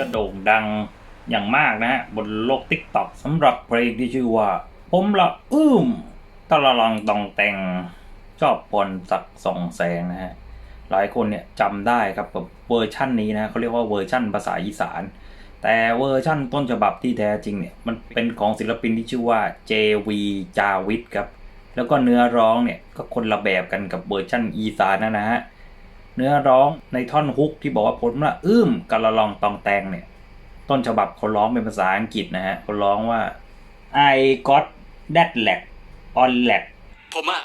ก็โด่งดังอย่างมากนะฮะบนโลกติ๊กต็อกสำหรับเพลงที่ชื่อว่า ผมละอึ้มตะละลังตองแต่งชอบพลศักสองแสงนะฮะหลายคนเนี่ยจำได้ครับกับเวอร์ชั่นนี้นะเขาเรียกว่าเวอร์ชั่นภาษาอีสาน แต่เวอร์ชั่นต้นฉบับที่แท้จริงเนี่ยมันเป็นของศิลปินที่ชื่อว่า JV จาวิทครับแล้วก็เนื้อร้องเนี่ยก็คนละแบบกันกับเวอร์ชั่นอีสานนะนะฮะ เนื้อร้องในท่อนฮุกที่บอกว่าผมละอึ้มกะละลองตองแตงเนี่ย ต้นฉบับเขาร้องเป็นภาษาอังกฤษนะฮะเขาร้องว่า I got that lag on lag ผมอะ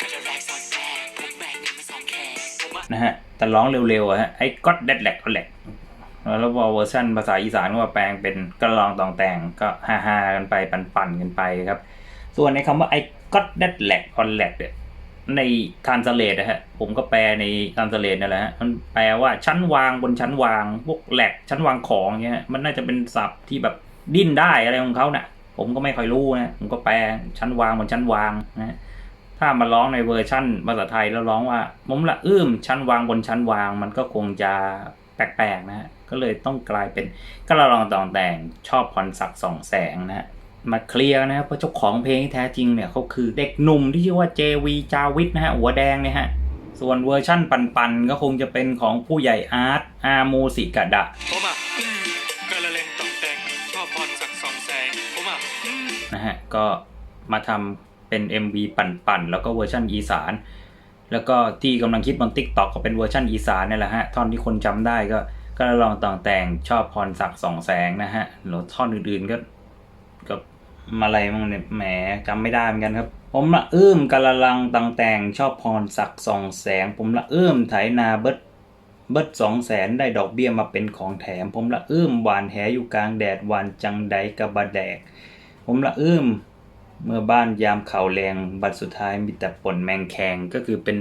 ก็จะแรกสอนแรกผมแบกเงินมาสองแขกผมอะนะฮะแต่ร้องเร็วๆอะฮะ I got that lag on lag แล้วพอเวอร์ชันภาษาอีสานก็มาแปลงเป็นกระลองตองแต่งก็ฮาๆกันไปปั่นๆกันไปครับ ส่วนในคำว่า I got that lag on lag เนี่ย ในทานสเลตนะฮะผมก็แปลในทานสเลตนั่นแหละฮะมันแปลว่าชั้นวางบนชั้นวางพวกแหลกชั้นวางของเงี้ยฮะมันน่าจะเป็นศัพท์ที่แบบดิ้นได้อะไรของเขาเน่ะผมก็ไม่ค่อยรู้นะผมก็แปลชั้นวางบนชั้นวางนะถ้ามาร้องในเวอร์ชั่นภาษาไทยแล้วร้องว่ามุมละอื้มชั้นวางบนชั้นวาง มันก็คงจะแปลกๆนะฮะก็เลยต้องกลายเป็นก็ละลองตองแต่งชอบพรศักดิ์สองแสงนะฮะ มาเคลียร์นะครับเพราะเจ้าของเพลงที่แท้จริงเนี่ยเขาคือเด็กหนุ่มที่ชื่อว่า JV จาวิทนะฮะหัวแดงเนี่ยฮะส่วนเวอร์ชั่นปันๆ ก็คงจะเป็นของผู้ใหญ่อาร์ตอาโมสิกะดะผมอะก็ละเลงตองแต่งชอบพรสักสองแสงผมอะนะฮะก็มาทำเป็น MV ปั่นๆ แล้วก็เวอร์ชันอีสาน แล้วก็ที่กำลังคิดบน Tik t o อกก็เป็นเวอร์ชันอีสานนี่แหละฮะท่อนที่คนจำได้ก็ก็ลองต่างแต่งชอบพรศักดิ์สองแสงนะฮะแล้วท่อนอื่นๆก็ก็ อะไรมั่งเนี่ยแหมจำไม่ได้เหมือนกันครับ ผมละอื้มกะละลังต่างแต่งชอบพรศักสองแสง ผมละอื้มไถนาเบิดเบิดสองแสนได้ดอกเบี้ยมาเป็นของแถม ผมละอื้มหวานแหอยู่กลางแดดหวานจังใดกะบะแดก ผมละอื้มเมื่อบ้านยามเข่าแรงบัดสุดท้ายมีแต่ผลแมงแคงก็คือเป็น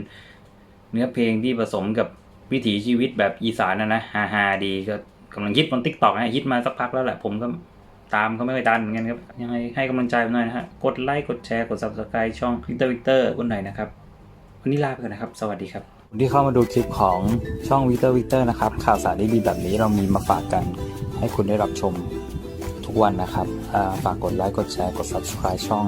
เนื้อเพลงที่ผสมกับวิถีชีวิตแบบอีสานนะนะฮาฮาดีก็กำลังฮิตบนทิกตอกนะฮิตมาสักพักแล้วแหละผมก็ ตามเขาไม่ค่อยดันเหมือนกันครับ ยังไงให้กำลังใจผมหน่อยนะฮะ กดไลค์ กดแชร์ กด subscribe ช่องวิกเตอร์วิกเตอร์คนหน่อยนะครับ วันนี้ลาไปก่อนนะครับ สวัสดีครับที่เข้ามาดูคลิปของช่องวิกเตอร์วิกเตอร์นะครับ ข่าวสารดีๆแบบนี้เรามีมาฝากกันให้คุณได้รับชมทุกวันนะครับ ฝากกดไลค์ กดแชร์ กด subscribe ช่อง